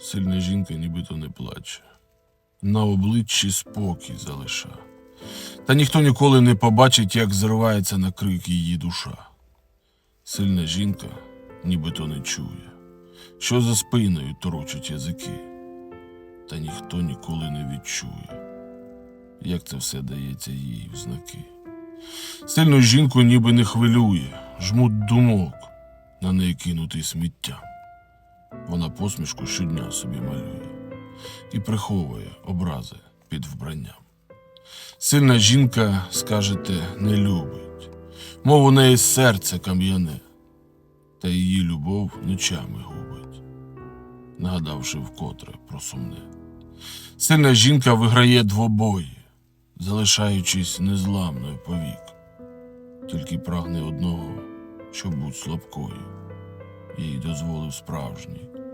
Сильна жінка нібито не плаче. На обличчі спокій залиша. Та ніхто ніколи не побачить, як зривається на крик її душа. Сильна жінка нібито не чує, що за спиною торочать язики, та ніхто ніколи не відчує, як це все дається їй в знаки. Сильну жінку ніби не хвилює, жмуть думок на неї кинутий сміття. Вона посмішку щодня собі малює і приховує образи під вбранням. Сильна жінка, скажете, не любить, мов у неї серце кам'яне, та її любов ночами губить, нагадавши вкотре про сумне. Сильна жінка виграє двобої, залишаючись незламною повік, тільки прагне одного, щоб бути слабкою, їй дозволив справжній.